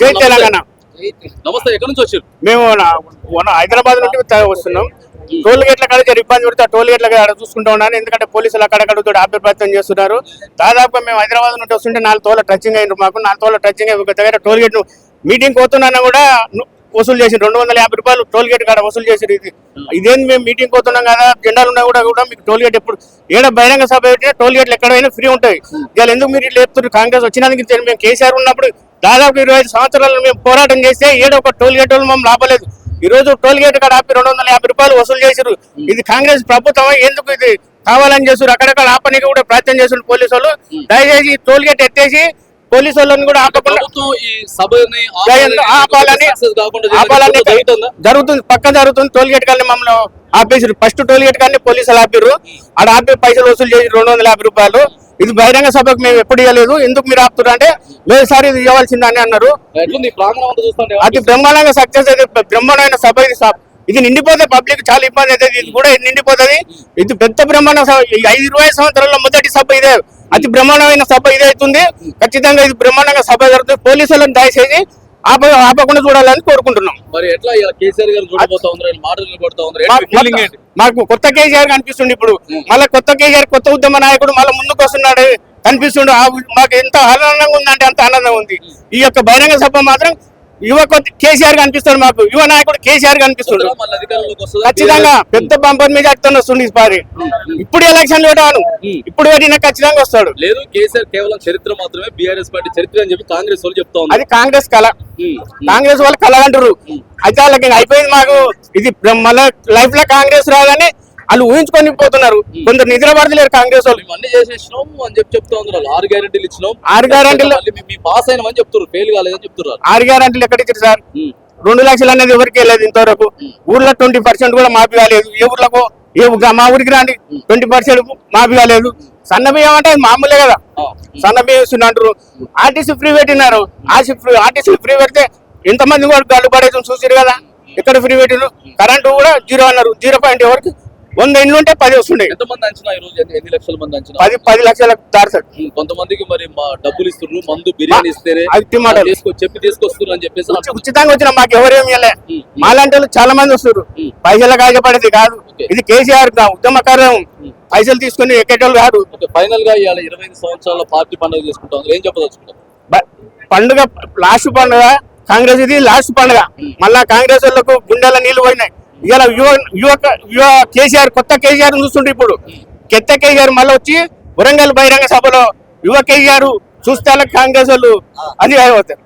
జై. తెలంగాణ. నమస్తే ఎక్కడి నుంచి వచ్చారు? మేము హైదరాబాద్ నుండి వస్తున్నాం. టోల్ గేట్ల కాడ ఇబ్బంది పడితే ఆ టోల్ గేట్ల కాడ చూసుకుంటా ఉన్నాను. ఎందుకంటే పోలీసులు అక్కడక్కడ ప్రయత్నం చేస్తున్నారు. దాదాపుగా మేము హైదరాబాద్ నుండి వస్తుంటే నాలుగు తోల టచింగ్ అయినారు మాకు. నాలుగు తోల టచింగ్ అయ్యి ఒక దగ్గర టోల్ గేట్ మీటింగ్ పోతున్నా కూడా వసూలు చేసి రెండు వందల యాభై రూపాయలు టోల్ గేట్ కాడ వసూలు చేసి ఇది ఇదేంది మేము మీటింగ్ పోతున్నాం కదా జెండాలు ఉన్నా కూడా కూడా మీకు టోల్ గేట్ ఎప్పుడు ఏడ బహిరంగ సభ పెట్టినా టోల్ గేట్లు ఎక్కడైనా ఫ్రీ ఉంటాయి. ఇవాళ ఎందుకు మీరు ఇట్లా చెప్తున్నారు? కాంగ్రెస్ వచ్చినందుకు మేము కేసీఆర్ ఉన్నప్పుడు దాదాపు ఇరవై ఐదు సంవత్సరాలు మేము పోరాటం చేస్తే ఏడో ఒక టోల్ గేట్ వాళ్ళు మమ్మల్ని ఆపలేదు. ఈ రోజు టోల్ గేట్ కాడ ఆపి రెండు వందల యాభై రూపాయలు వసూలు చేశారు ఇది కాంగ్రెస్ ప్రభుత్వం ఎందుకు ఇది కావాలని చేస్తారు అక్కడక్కడ ఆపనికి కూడా ప్రయత్నం చేస్తున్నారు పోలీసు వాళ్ళు. దయచేసి ఈ టోల్ గేట్ ఎత్తేసి పోలీసు వాళ్ళని కూడా ఆపకుండా ఆపాలని ఆపాలని జరుగుతుందా? పక్క జరుగుతుంది. టోల్ గేట్ కానీ మమ్మల్ని ఆపేసారు ఫస్ట్ టోల్ గేట్ కానీ పోలీసులు ఆపిర్రు. ఆడ ఆపి పైసలు వసూలు చేసి రెండు వందల యాభై రూపాయలు ఇది బహిరంగ సభకు మేము ఎప్పుడు ఇవ్వలేదు. ఎందుకు మీరు ఆపుతున్నారు అంటే లేదు సార్ ఇది ఇవ్వాల్సిందని అన్నారు. అతి బ్రహ్మాండంగా సక్సెస్ అయితే బ్రహ్మాండమైన సభ ఇది. ఇది నిండిపోతే పబ్లిక్ చాలా ఇబ్బంది అవుతుంది. ఇది కూడా నిండిపోతుంది. ఇది పెద్ద బ్రహ్మాండ సభ. ఐదు ఇరవై సంవత్సరాల్లో మొదటి సభ ఇదే. అతి బ్రహ్మాండమైన సభ ఇదే అవుతుంది ఖచ్చితంగా ఇది బ్రహ్మాండంగా సభ జరుగుతుంది. పోలీసులను దయచేసి ఆప ఆపకుండా చూడాలని కోరుకుంటున్నాం. మరి ఎట్లా కేసీఆర్ గారు చూడబోతా ఉన్నారు ఆయన మాటలు ఉన్నారు మాకు- కొత్త కేసీఆర్ కనిపిస్తుంది ఇప్పుడు. మళ్ళీ కొత్త కేసీఆర్ కొత్త ఉద్యమ నాయకుడు మళ్ళీ ముందుకు వస్తున్నాడు కనిపిస్తుండు. మాకు ఎంత ఆనందంగా ఉందంటే అంత ఆనందం ఉంది. ఈ యొక్క బహిరంగ సభ మాత్రం యువ కేసీఆర్ కనిపిస్తాడు మాకు. యువ నాయకుడు కేసీఆర్ కనిపిస్తుండు. వస్తుందా? ఖచ్చితంగా పెద్ద బంపర్ మీద వస్తుంది ఈ పారి ఇప్పుడు ఎలక్షన్ పెట్టాను ఇప్పుడు పెట్టిన ఖచ్చితంగా వస్తాడు. లేదు కేసీఆర్ కేవలం చరిత్ర మాత్రమే బీఆర్ఎస్ పార్టీ చరిత్ర అని చెప్పి కాంగ్రెస్ వాళ్ళు చెప్తా అది కాంగ్రెస్ కళ. కాంగ్రెస్ వాళ్ళు కళ అంటారు. అయితే వాళ్ళకి అయిపోయింది మాకు. ఇది మళ్ళీ లైఫ్లో కాంగ్రెస్ రాదని వాళ్ళు ఊహించుకొని పోతున్నారు. కొందరు నిద్ర పడతలేరు కాంగ్రెస్ వాళ్ళు. చేసేసినాం అని చెప్పి చెప్తా. ఆరు గ్యారెంటీలు ఇచ్చినాం. ఆరు guaranteeలు- మళ్ళీ మీ- పాస్ అయినామని చెప్తున్నారు. ఫెయిల్ కాలేదని చెప్తున్నారు. ఆరు గ్యారంటీలు ఎక్కడ ఇచ్చారు సార్. రెండు లక్షలు అనేది ఎవరికి వెళ్ళలేదు ఇంతవరకు. ఊర్లో ట్వంటీ పర్సెంట్ కూడా మాఫీ కాలేదు. ఏ ఊర్లకు ఏ మా ఊరికి రాండి. ట్వంటీ పర్సెంట్ మాఫీ కాలేదు. సన్న బియ్యం అంటే అది మామూలే కదా. ఆ. సన్న బియ్యం ఇస్తున్నా అంటారు. ఆర్టీసీ ఫ్రీ పెట్టినారు. ఆర్టీసీ ఫ్రీ పెడితే ఎంతమంది కూడా గడ్డు పడేది చూసారు కదా. ఎక్కడ ఫ్రీ పెట్టినారు కరెంటు కూడా జీరో అన్నారు. జీరో పాయింట్ ఎవరికి? వంద ఇండ్లు ఉంటే పది వస్తుండే ఎంతమంది అంచనా ఈ రోజు? ఎన్ని- లక్షల మంది అంచనా? పది పది లక్షలకు దారుతాడు కొంతమందికి మరి మా డబ్బులు ఇస్తున్నారు మందు బిర్యానీ ఇస్తేనే అది. తీసుకో చెప్పి తీసుకొస్తున్నారు అని చెప్పేసి ఉచి- ఉచితంగా వచ్చిన మాకు ఎవరేమి ఉమ్. మాలాంటి వాళ్ళు చాలా మంది వస్తారు ఉమ్. పైసలు కాజపడేది కాదు. ఇది కేసీఆర్ ఉద్యమకారం పైసలు తీసుకుని ఎక్కేటోళ్ళు కాదు. ఫైనల్గా ఇవాళ ఇరవై ఐదు సంవత్సరాల పార్టీ పండుగ చేసుకుంటా. ఏం చెప్పదలుచుకుంటారు బ- పండుగ లాస్ట్ పండుగ కాంగ్రెస్ ఇది లాస్ట్ పండుగ. మళ్ళా కాంగ్రెస్ వాళ్ళకు గుండెల నీళ్ళు పోయినాయి. ఇవాళ యువ యువ యువ కేసీఆర్ కొత్త కేసీఆర్ చూస్తుంటే ఇప్పుడు కొత్త కేసీఆర్ మళ్ళీ వచ్చి వరంగల్ బహిరంగ సభలో యువ కేసీఆర్ చూస్తే కాంగ్రెస్ వాళ్ళు అది అయిపోతారు